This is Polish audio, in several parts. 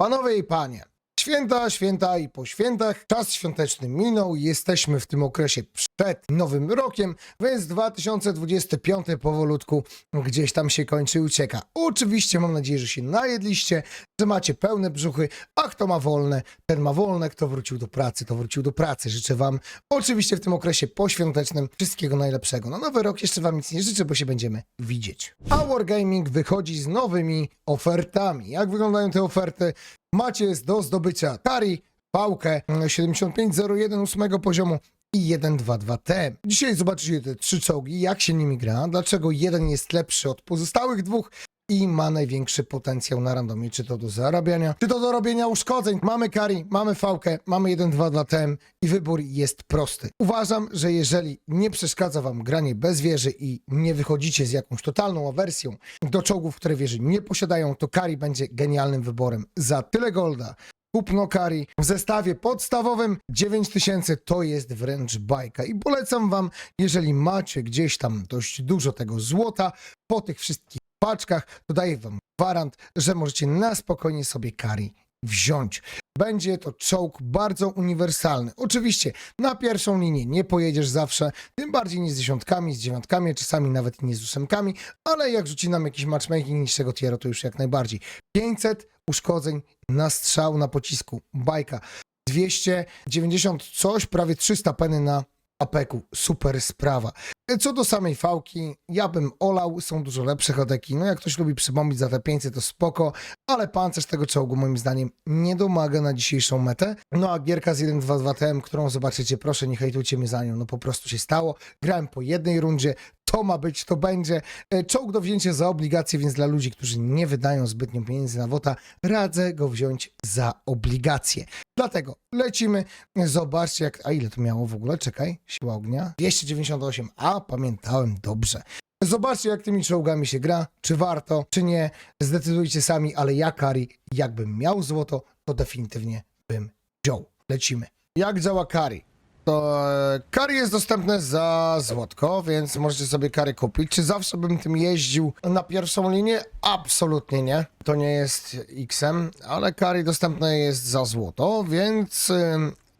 Panowie i panie, święta, święta i po świętach, czas świąteczny minął, jesteśmy w tym okresie przed nowym rokiem, więc 2025 powolutku gdzieś tam się kończy i ucieka. Oczywiście mam nadzieję, że się najedliście, że macie pełne brzuchy, a kto ma wolne, ten ma wolne, kto wrócił do pracy, to wrócił do pracy. Życzę wam oczywiście w tym okresie poświątecznym wszystkiego najlepszego. Na nowy rok jeszcze wam nic nie życzę, bo się będziemy widzieć. A Wargaming wychodzi z nowymi ofertami. Jak wyglądają te oferty? Macie do zdobycia Kari, pałkę 7501 ósmego poziomu i 122T. Dzisiaj zobaczycie te trzy czołgi, jak się nimi gra, dlaczego jeden jest lepszy od pozostałych dwóch i ma największy potencjał na randomie, czy to do zarabiania, czy to do robienia uszkodzeń. Mamy Kari, mamy Fałkę, mamy 1-2 dla TM i wybór jest prosty. Uważam, że jeżeli nie przeszkadza wam granie bez wieży i nie wychodzicie z jakąś totalną awersją do czołgów, które wieży nie posiadają, to Kari będzie genialnym wyborem. Za tyle golda kupno Kari w zestawie podstawowym 9000 to jest wręcz bajka i polecam wam, jeżeli macie gdzieś tam dość dużo tego złota po tych wszystkich paczkach, to daję wam gwarant, że możecie na spokojnie sobie Kari wziąć. Będzie to czołg bardzo uniwersalny. Oczywiście na pierwszą linię nie pojedziesz zawsze, tym bardziej nie z dziesiątkami, z dziewiątkami, czasami nawet nie z ósemkami, ale jak rzuci nam jakiś matchmaking niższego tieru, to już jak najbardziej. 500 uszkodzeń na strzał na pocisku. Bajka. 290 coś, prawie 300 peny na apeku. Super sprawa. Co do samej fałki, ja bym olał, są dużo lepsze chodeki. No jak ktoś lubi przybombić za te 500 to spoko, ale pancerz tego czołgu moim zdaniem nie domaga na dzisiejszą metę. No a gierka z 1.2.2 TM, którą zobaczycie, proszę nie hejtujcie mnie za nią, no po prostu się stało. Grałem po jednej rundzie, to ma być, to będzie. E, Czołg do wzięcia za obligacje, więc dla ludzi, którzy nie wydają zbytnio pieniędzy na WOTA, radzę go wziąć za obligacje. Dlatego lecimy, zobaczcie jak, a ile to miało w ogóle, czekaj, siła ognia, 298, a pamiętałem dobrze. Zobaczcie jak tymi czołgami się gra, czy warto, czy nie, zdecydujcie sami, ale ja Kari, jakbym miał złoto, to definitywnie bym wziął. Lecimy. Jak działa Kari? To e, Kari jest dostępne za złotko, więc możecie sobie Kari kupić. Czy zawsze bym tym jeździł na pierwszą linię? Absolutnie nie. To nie jest X-em, ale Kari dostępne jest za złoto, więc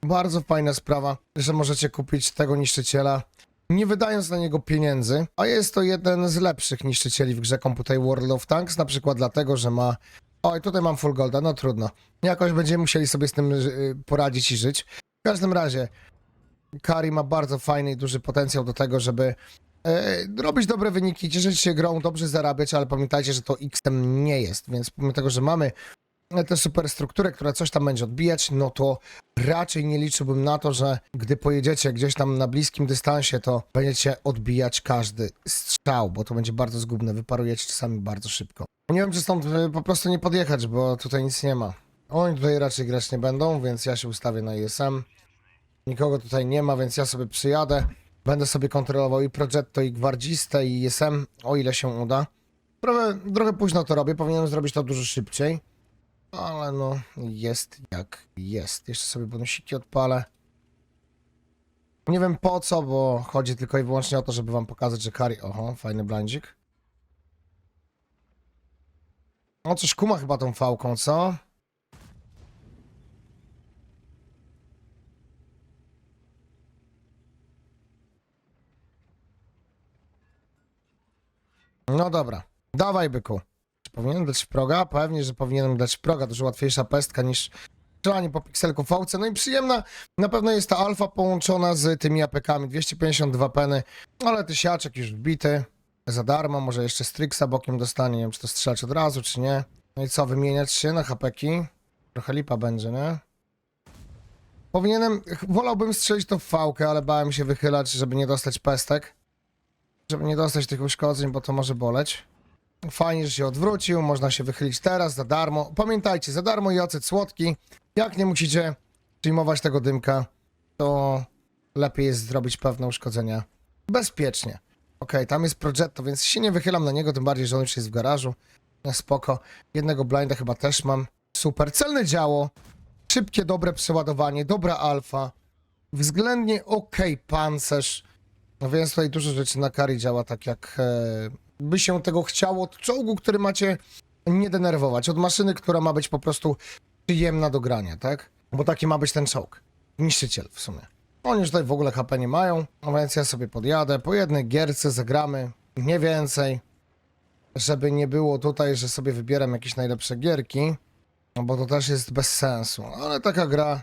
bardzo fajna sprawa, że możecie kupić tego niszczyciela nie wydając na niego pieniędzy, a jest to jeden z lepszych niszczycieli w grze komputer World of Tanks, na przykład dlatego, że ma Oj, tutaj mam full golda, no trudno. Jakoś będziemy musieli sobie z tym y, poradzić i żyć. W każdym razie, Kari ma bardzo fajny i duży potencjał do tego, żeby e, robić dobre wyniki, cieszyć się grą, dobrze zarabiać, ale pamiętajcie, że to X-tem nie jest, więc pomimo tego, że mamy tę superstrukturę, która coś tam będzie odbijać, no to raczej nie liczyłbym na to, że gdy pojedziecie gdzieś tam na bliskim dystansie, to będziecie odbijać każdy strzał, bo to będzie bardzo zgubne, wyparujecie czasami bardzo szybko. Nie wiem, czy stąd y, po prostu nie podjechać, bo tutaj nic nie ma. Oni tutaj raczej grać nie będą, więc ja się ustawię na ISM. Nikogo tutaj nie ma, więc ja sobie przyjadę. Będę sobie kontrolował i Progetto, i Gwardzistę, i ISM, o ile się uda. Trochę, trochę późno to robię, powinienem zrobić to dużo szybciej. Ale no, jest jak jest. Jeszcze sobie bonusiki odpalę. Nie wiem po co, bo chodzi tylko i wyłącznie o to, żeby wam pokazać, że Kari... Oho, fajny blandzik. O, coś kuma chyba tą fałką, co? No dobra, dawaj byku. Czy powinienem dać proga? Pewnie, że powinienem dać proga. Dużo łatwiejsza pestka niż strzelanie po pikselku fałce. No i przyjemna na pewno jest ta alfa połączona z tymi apekami. 252 peny, ale tysiaczek już wbity. Za darmo, może jeszcze Strixa bokiem dostanie. Nie wiem, czy to strzelać od razu, czy nie. No i co, wymieniać się na hapeki? Trochę lipa będzie, nie? Powinienem, wolałbym strzelić to w fałkę, ale bałem się wychylać, żeby nie dostać pestek. Żeby nie dostać tych uszkodzeń, bo to może boleć. Fajnie, że się odwrócił, można się wychylić teraz za darmo. Pamiętajcie, za darmo i ocet słodki. Jak nie musicie przyjmować tego dymka, to lepiej jest zrobić pewne uszkodzenia bezpiecznie. Okej, tam jest Progetto, więc się nie wychylam na niego, tym bardziej, że on już jest w garażu. Spoko. Jednego blinda chyba też mam. Super. Celne działo. Szybkie, dobre przeładowanie, dobra alfa. Względnie okej pancerz. No więc tutaj dużo rzeczy na kari działa tak jak e, by się tego chciało od czołgu, który macie nie denerwować. Od maszyny, która ma być po prostu przyjemna do grania, tak? Bo taki ma być ten czołg. Niszczyciel w sumie. Oni już tutaj w ogóle HP nie mają, a więc ja sobie podjadę, po jednej gierce zagramy, nie więcej. Żeby nie było tutaj, że sobie wybieram jakieś najlepsze gierki, no bo to też jest bez sensu. Ale taka gra,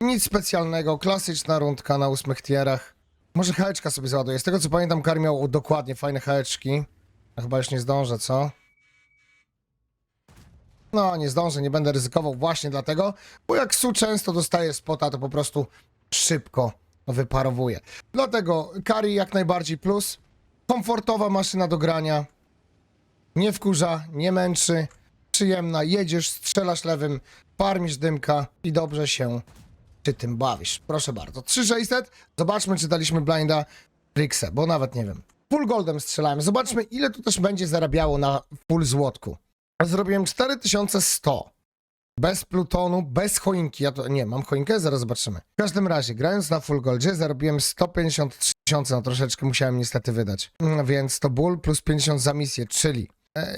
nic specjalnego, klasyczna rundka na ósmych tierach. Może haeczka sobie załaduję. Z tego co pamiętam, Kar miał dokładnie fajne haeczki. A chyba już nie zdążę, co? No, nie zdążę, nie będę ryzykował właśnie dlatego, bo jak Su często dostaje spota, to po prostu szybko wyparowuje. Dlatego Kari jak najbardziej plus. Komfortowa maszyna do grania. Nie wkurza, nie męczy. Przyjemna, jedziesz, strzelasz lewym, farmisz dymka i dobrze się przy tym bawisz. Proszę bardzo. 3600. Zobaczmy, czy daliśmy blinda Rixe, bo nawet nie wiem. Full goldem strzelałem. Zobaczmy, ile tu też będzie zarabiało na full złotku. Zrobiłem 4100. Bez plutonu, bez choinki. Ja to nie, mam choinkę, zaraz zobaczymy. W każdym razie, grając na full goldzie, zarobiłem 153 tysiące, no troszeczkę musiałem niestety wydać. Mm, Więc to ból plus 50 za misję, czyli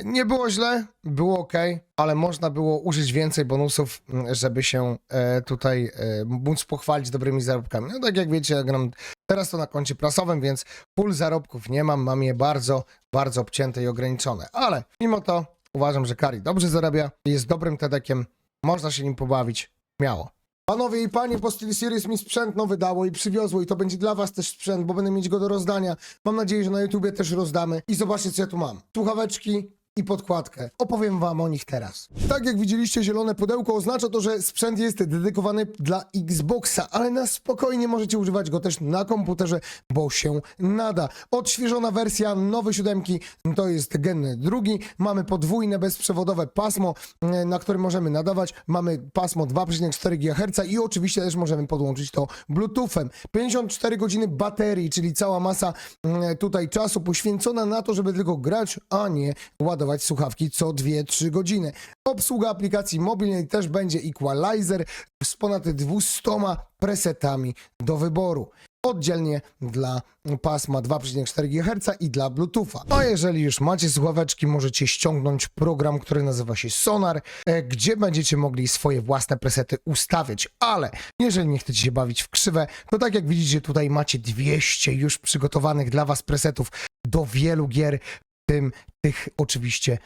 nie było źle, było ok, ale można było użyć więcej bonusów, żeby się e, tutaj e, móc pochwalić dobrymi zarobkami. No tak jak wiecie, ja gram teraz to na koncie prasowym, więc full zarobków nie mam, mam je bardzo, bardzo obcięte i ograniczone. Ale mimo to uważam, że Kari dobrze zarabia, jest dobrym tedekiem, można się nim pobawić, śmiało. Panowie i panie, po SteelSeries mi sprzęt nowy dało i przywiozło i to będzie dla was też sprzęt, bo będę mieć go do rozdania. Mam nadzieję, że na YouTubie też rozdamy. I zobaczcie, co ja tu mam. Słuchaweczki i podkładkę. Opowiem wam o nich teraz. Tak jak widzieliście, zielone pudełko oznacza to, że sprzęt jest dedykowany dla Xboxa, ale na spokojnie możecie używać go też na komputerze, bo się nada. Odświeżona wersja nowej siódemki to jest gen drugi. Mamy podwójne bezprzewodowe pasmo, e, na którym możemy nadawać. Mamy pasmo 2,4 GHz i oczywiście też możemy podłączyć to Bluetoothem. 54 godziny baterii, czyli cała masa mm, tutaj czasu poświęcona na to, żeby tylko grać, a nie ładować słuchawki co 2-3 godziny. Obsługa aplikacji mobilnej też będzie Equalizer z ponad 200 presetami do wyboru. Oddzielnie dla pasma 2,4 GHz i dla Bluetootha. A jeżeli już macie słuchaweczki, możecie ściągnąć program, który nazywa się Sonar, e, gdzie będziecie mogli swoje własne presety ustawiać. Ale jeżeli nie chcecie się bawić w krzywe, to tak jak widzicie, tutaj macie 200 już przygotowanych dla Was presetów do wielu gier, tym tych oczywiście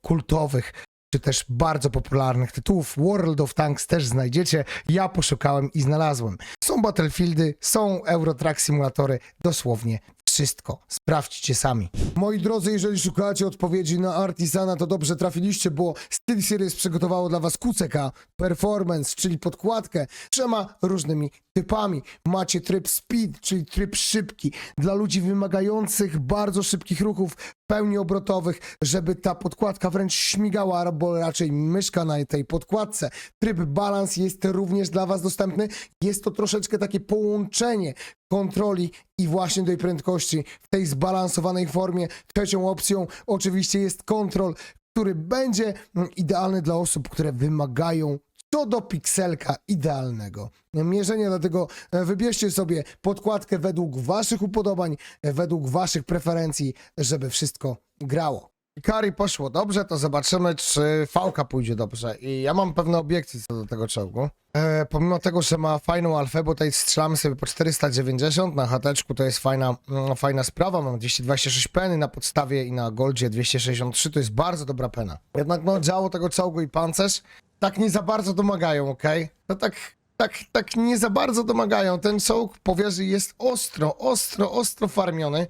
kultowych, czy też bardzo popularnych tytułów. World of Tanks też znajdziecie. Ja poszukałem i znalazłem. Są Battlefieldy, są Eurotrack Simulatory, dosłownie wszystko. Sprawdźcie sami. Moi drodzy, jeżeli szukacie odpowiedzi na Artisana, to dobrze trafiliście, bo SteelSeries przygotowało dla was QCK Performance, czyli podkładkę trzema różnymi typami. Macie tryb Speed, czyli tryb szybki, dla ludzi wymagających bardzo szybkich ruchów, pełni obrotowych, żeby ta podkładka wręcz śmigała, albo raczej myszka na tej podkładce. Tryb balans jest również dla Was dostępny. Jest to troszeczkę takie połączenie kontroli i właśnie tej prędkości w tej zbalansowanej formie. Trzecią opcją oczywiście jest kontrol, który będzie mm, idealny dla osób, które wymagają co do pikselka idealnego mierzenia, dlatego e, wybierzcie sobie podkładkę według waszych upodobań, e, według waszych preferencji, żeby wszystko grało. Kari poszło dobrze, to zobaczymy, czy Fałka pójdzie dobrze. I ja mam pewne obiekcje co do tego czołgu. E, pomimo tego, że ma fajną alfę, bo tutaj strzelamy sobie po 490, na hateczku to jest fajna, mm, fajna sprawa, mam 226 peny na podstawie i na goldzie 263, to jest bardzo dobra pena. Jednak no działo tego czołgu i pancerz tak nie za bardzo domagają, okej? To tak, tak, tak nie za bardzo domagają. Ten czołg po wieży jest ostro, ostro, ostro farmiony.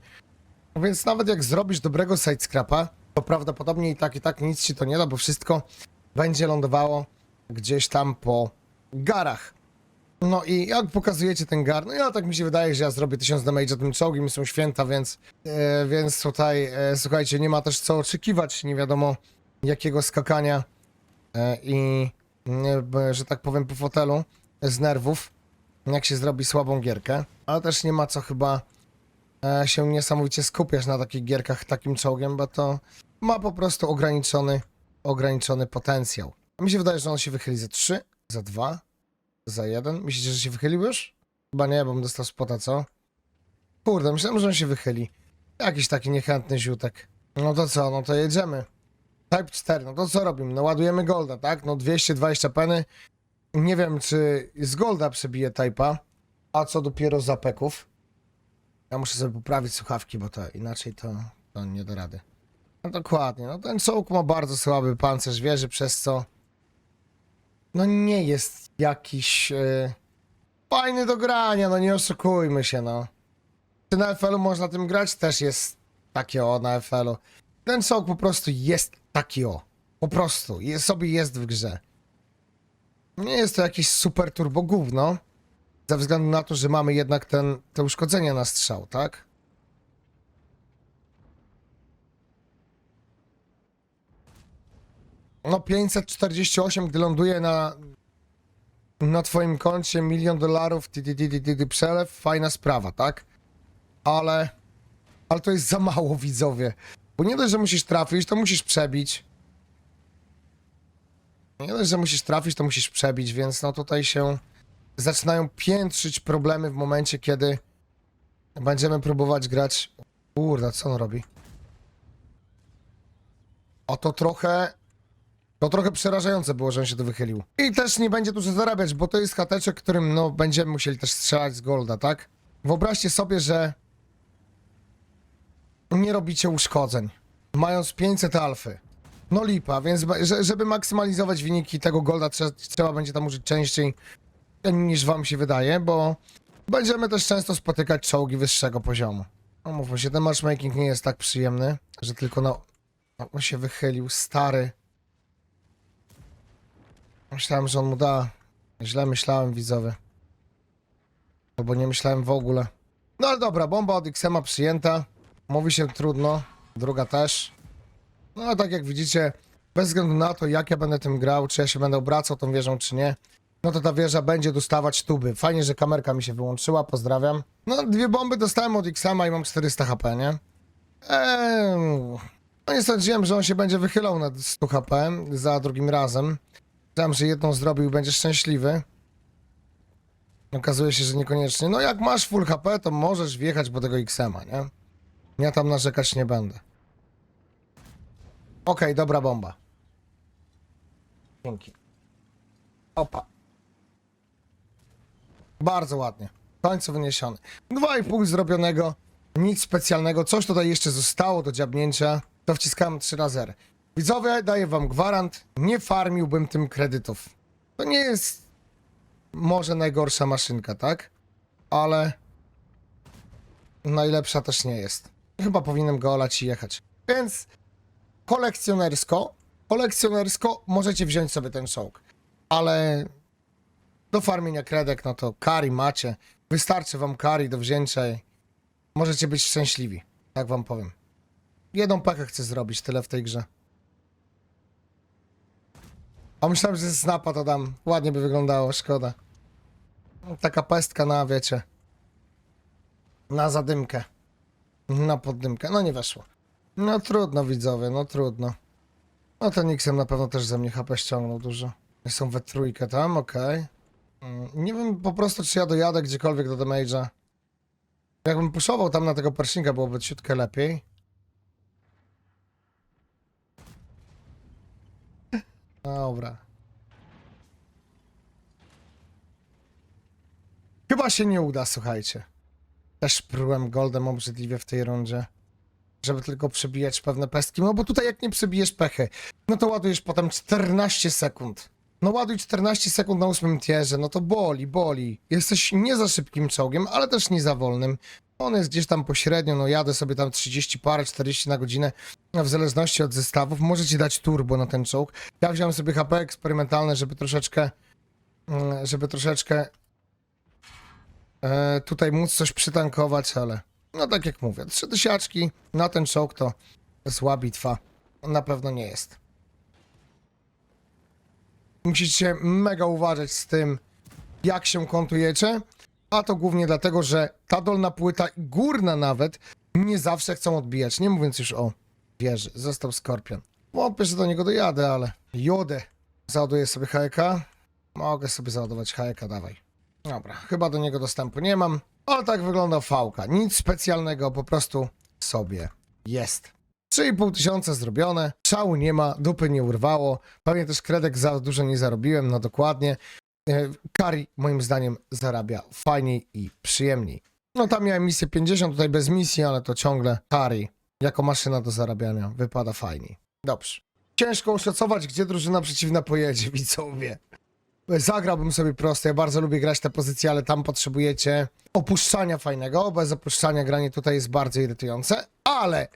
Więc nawet jak zrobisz dobrego sidescrapa, to prawdopodobnie i tak, i tak nic ci to nie da, bo wszystko będzie lądowało gdzieś tam po garach. No i jak pokazujecie ten gar, no ja tak mi się wydaje, że ja zrobię 1000 damage'a tym czołgiem, są święta, więc, e, więc tutaj, e, słuchajcie, nie ma też co oczekiwać, nie wiadomo jakiego skakania i, nie, b- że tak powiem, po fotelu z nerwów, jak się zrobi słabą gierkę, ale też nie ma co chyba e, się niesamowicie skupiać na takich gierkach takim czołgiem, bo to ma po prostu ograniczony, ograniczony potencjał. Mi się wydaje, że on się wychyli za 3, za 2, za 1. Myślicie, że się wychylił już? Chyba nie, bo bym dostał spota, co? Kurde, myślałem, że on się wychyli. Jakiś taki niechętny ziutek. No to co, no to jedziemy. Type 4, no to co robimy? No ładujemy golda, tak? No 220 peny. Nie wiem, czy z golda przebije Type'a, a co dopiero z apeków. Ja muszę sobie poprawić słuchawki, bo to inaczej to, to nie da rady. No dokładnie, no ten czołg ma bardzo słaby pancerz wieży, przez co no nie jest jakiś e, fajny do grania, no nie oszukujmy się, no. Czy na FL-u można tym grać? Też jest takie o na FL-u. Ten czołg po prostu jest taki o. Po prostu. Jest, sobie jest w grze. Nie jest to jakieś super turbo gówno. Ze względu na to, że mamy jednak ten, te uszkodzenia na strzał, tak? No 548, gdy ląduje na na twoim koncie milion dolarów, ty, ty, ty, ty, ty, przelew, fajna sprawa, tak? Ale, ale to jest za mało, widzowie. Bo nie dość, że musisz trafić, to musisz przebić. Nie dość, że musisz trafić, to musisz przebić, więc no tutaj się zaczynają piętrzyć problemy w momencie, kiedy będziemy próbować grać... Kurde, co on robi? O, to trochę... To trochę przerażające było, że on się to wychylił. I też nie będzie dużo zarabiać, bo to jest hateczek, którym no będziemy musieli też strzelać z golda, tak? Wyobraźcie sobie, że nie robicie uszkodzeń, mając 500 alfy. No lipa, więc żeby maksymalizować wyniki tego golda trzeba, trzeba będzie tam użyć częściej niż wam się wydaje, bo będziemy też często spotykać czołgi wyższego poziomu. No mówmy się, ten matchmaking nie jest tak przyjemny, że tylko no, no on się wychylił, stary. Myślałem, że on mu da. Źle myślałem, widzowie. Albo nie myślałem w ogóle. No ale dobra, bomba od XM'a przyjęta. Mówi się trudno, druga też. No a tak jak widzicie, bez względu na to, jak ja będę tym grał, czy ja się będę obracał tą wieżą, czy nie, no to ta wieża będzie dostawać tuby. Fajnie, że kamerka mi się wyłączyła, pozdrawiam. No, dwie bomby dostałem od XM'a i mam 400 HP, nie? Eee, no nie sądziłem, że on się będzie wychylał na 100 HP za drugim razem. Myślałem, że jedną zrobił i będzie szczęśliwy. Okazuje się, że niekoniecznie. No jak masz full HP, to możesz wjechać po tego XM-a, nie? Ja tam narzekać nie będę. Okej, dobra bomba. Dzięki. Opa. Bardzo ładnie. Końcu wyniesiony. 2,5 zrobionego. Nic specjalnego. Coś tutaj jeszcze zostało do dziabnięcia. To wciskam 3 na 0. Widzowie, daję wam gwarant. Nie farmiłbym tym kredytów. To nie jest może najgorsza maszynka, tak? Ale najlepsza też nie jest. Chyba powinienem go olać i jechać. Więc kolekcjonersko, kolekcjonersko możecie wziąć sobie ten czołg. Ale do farmienia kredek, no to kari macie. Wystarczy wam kari do wzięcia i możecie być szczęśliwi. Tak wam powiem. Jedną pakę chcę zrobić, tyle w tej grze. A myślałem, że snapa to dam. Ładnie by wyglądało, szkoda. Taka pestka na, wiecie, na zadymkę. Na poddymkę. No nie weszło. No trudno, widzowie, no trudno. No ten Nixem na pewno też ze mnie HP ściągnął dużo. Są we trójkę tam, okej. Mm, Nie wiem po prostu, czy ja dojadę gdziekolwiek do damage'a. Jakbym puszował tam na tego Pershinga, byłoby ciutkę lepiej. Dobra. Chyba się nie uda, słuchajcie. Też prułem goldem obrzydliwie w tej rundzie. Żeby tylko przebijać pewne pestki. No bo tutaj jak nie przebijesz pechy, no to ładujesz potem 14 sekund. No ładuj 14 sekund na ósmym tierze, no to boli, boli. Jesteś nie za szybkim czołgiem, ale też nie za wolnym. On jest gdzieś tam pośrednio, no jadę sobie tam 30 parę, 40 na godzinę, no w zależności od zestawów. Możecie dać turbo na ten czołg. Ja wziąłem sobie HP eksperymentalne, żeby troszeczkę, mm, żeby troszeczkę e, tutaj móc coś przytankować, ale no tak jak mówię, trzy tysiaczki na ten czołg to zła bitwa. Na pewno nie jest. Musicie mega uważać z tym, jak się kontujecie, a to głównie dlatego, że ta dolna płyta i górna nawet nie zawsze chcą odbijać, nie mówiąc już o wieży. Został Skorpion. Wątpię, że do niego dojadę, ale jodę. Załaduję sobie HK. Mogę sobie załadować HK, dawaj. Dobra, chyba do niego dostępu nie mam, ale tak wygląda fałka. Nic specjalnego, po prostu sobie jest. 3,5 tysiąca zrobione, szału nie ma, dupy nie urwało. Pewnie też kredek za dużo nie zarobiłem, no dokładnie. E, Kari moim zdaniem zarabia fajniej i przyjemniej. No tam miałem misję 50, tutaj bez misji, ale to ciągle Kari jako maszyna do zarabiania wypada fajniej. Dobrze. Ciężko oszacować, gdzie drużyna przeciwna pojedzie, widzowie. Zagrałbym sobie prosto, ja bardzo lubię grać te pozycje, ale tam potrzebujecie opuszczania fajnego, bez opuszczania granie tutaj jest bardzo irytujące, ale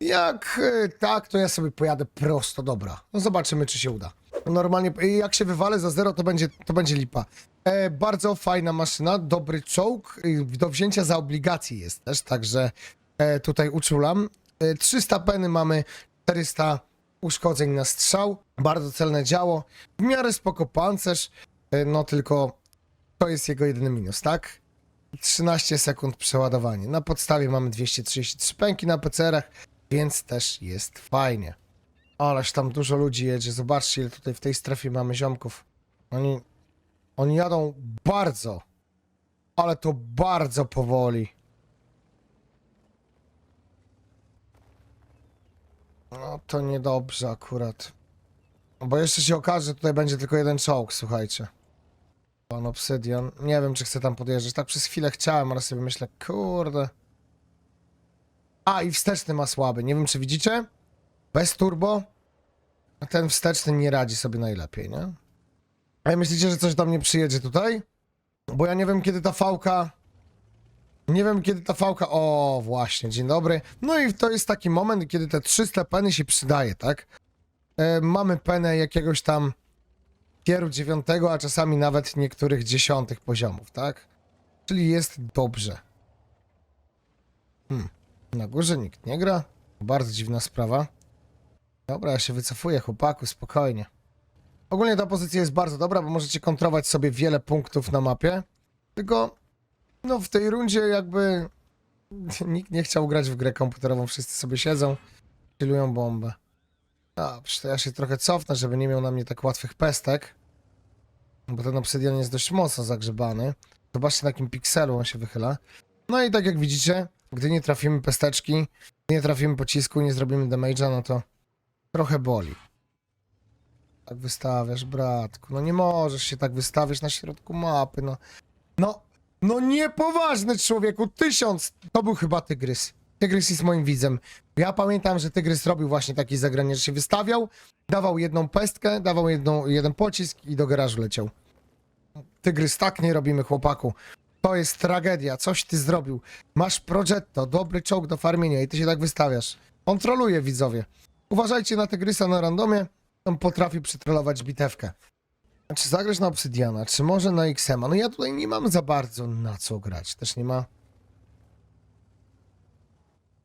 jak e, tak, to ja sobie pojadę prosto, dobra. No zobaczymy, czy się uda. Normalnie, e, jak się wywalę za zero, to będzie, to będzie lipa. E, bardzo fajna maszyna, dobry czołg, e, do wzięcia za obligacje jest też, także e, tutaj uczulam. E, 300 peny mamy, 400 uszkodzeń na strzał, bardzo celne działo, w miarę spoko pancerz, e, no tylko to jest jego jedyny minus, tak? 13 sekund przeładowanie. Na podstawie mamy 233 pęki na PCR-ach, więc też jest fajnie. Ależ tam dużo ludzi jedzie. Zobaczcie, ile tutaj w tej strefie mamy ziomków. Oni, oni jadą bardzo, ale to bardzo powoli. No to niedobrze akurat. Bo jeszcze się okaże, że tutaj będzie tylko jeden czołg, słuchajcie. Pan Obsydian. Nie wiem, czy chcę tam podjeżdżać. Tak przez chwilę chciałem, ale sobie myślę, kurde. A, i wsteczny ma słaby. Nie wiem, czy widzicie? Bez turbo. Ten wsteczny nie radzi sobie najlepiej, nie? A myślicie, że coś do mnie przyjedzie tutaj? Bo ja nie wiem, kiedy ta fałka... Nie wiem, kiedy ta fałka... O, właśnie, dzień dobry. No i to jest taki moment, kiedy te 300 peny się przydaje, tak? E, mamy penę jakiegoś tam tieru dziewiątego, a czasami nawet niektórych dziesiątych poziomów, tak? Czyli jest dobrze. Hmm. Na górze nikt nie gra. Bardzo dziwna sprawa. Dobra, ja się wycofuję, chłopaku, spokojnie. Ogólnie ta pozycja jest bardzo dobra, bo możecie kontrolować sobie wiele punktów na mapie. Tylko, no w tej rundzie jakby nikt nie chciał grać w grę komputerową, wszyscy sobie siedzą, chillują bombę. Dobrze, to ja się trochę cofnę, żeby nie miał na mnie tak łatwych pestek. Bo ten obsydian jest dość mocno zagrzebany. Zobaczcie na jakim pikselu on się wychyla. No i tak jak widzicie, gdy nie trafimy pesteczki, nie trafimy pocisku, nie zrobimy damage'a, no to trochę boli. Tak wystawiasz, bratku. No nie możesz się tak wystawiać na środku mapy, no. No, no niepoważny człowieku, tysiąc! To był chyba Tygrys. Tygrys jest moim widzem. Ja pamiętam, że Tygrys robił właśnie takie zagranie, że się wystawiał, dawał jedną pestkę, dawał jedną, jeden pocisk i do garażu leciał. Tygrys, tak nie robimy, chłopaku. To jest tragedia, coś ty zrobił. Masz Progetto, dobry czołg do farmienia i ty się tak wystawiasz. On widzowie. Uważajcie na Tygrysa na randomie, on potrafi przytrolować bitewkę. Czy zagrać na Obsydiana, czy może na XM? No ja tutaj nie mam za bardzo na co grać. Też nie ma...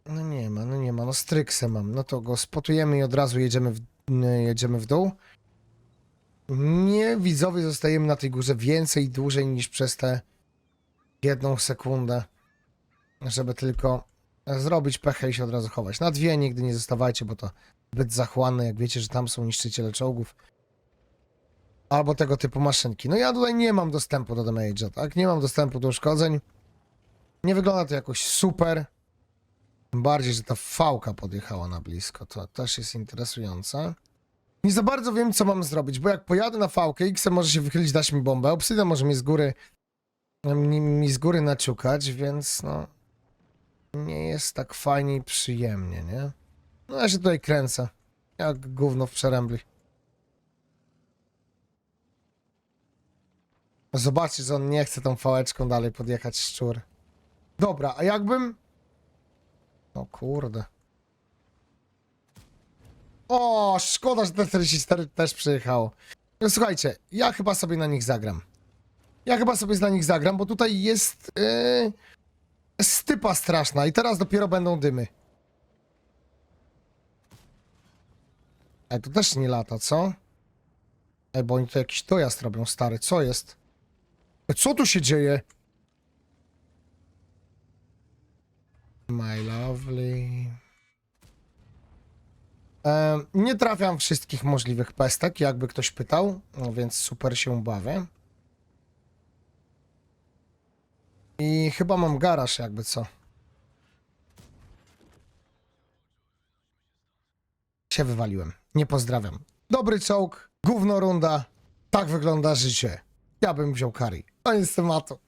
No nie ma, no nie ma. No Stryksę mam. No to go spotujemy i od razu jedziemy w, jedziemy w dół. Nie, widzowie, zostajemy na tej górze więcej, dłużej niż przez tę jedną sekundę, żeby tylko zrobić pechę i się od razu chować. Na dwie nigdy nie zostawajcie, bo to zbyt zachłanne, jak wiecie, że tam są niszczyciele czołgów. Albo tego typu maszynki. No ja tutaj nie mam dostępu do damage'a, tak? Nie mam dostępu do uszkodzeń. Nie wygląda to jakoś super. Tym bardziej, że ta fałka podjechała na blisko. To też jest interesujące. Nie za bardzo wiem, co mam zrobić, bo jak pojadę na fałkę, X może się wychylić, dać mi bombę, Obsydian może mi z góry mi, mi z góry naciukać, więc no nie jest tak fajnie i przyjemnie, nie? No ja się tutaj kręcę. Jak gówno w przerębli. Zobaczcie, że on nie chce tą fałeczką dalej podjechać szczur. Dobra, a jakbym... No kurde. O, szkoda, że T-44 też przyjechało. No, słuchajcie, ja chyba sobie na nich zagram. Ja chyba sobie na nich zagram, bo tutaj jest yy, stypa straszna i teraz dopiero będą dymy. Ej, to też nie lata, co? Ej, bo oni tu jakiś dojazd robią, stary, co jest? Co tu się dzieje? My lovely. Em, nie trafiam wszystkich możliwych pestek, jakby ktoś pytał, no więc super się bawię. I chyba mam garaż, jakby co. się wywaliłem. Nie pozdrawiam. Dobry czołg, gówno runda. Tak wygląda życie. Ja bym wziął Kari. Koniec tematu.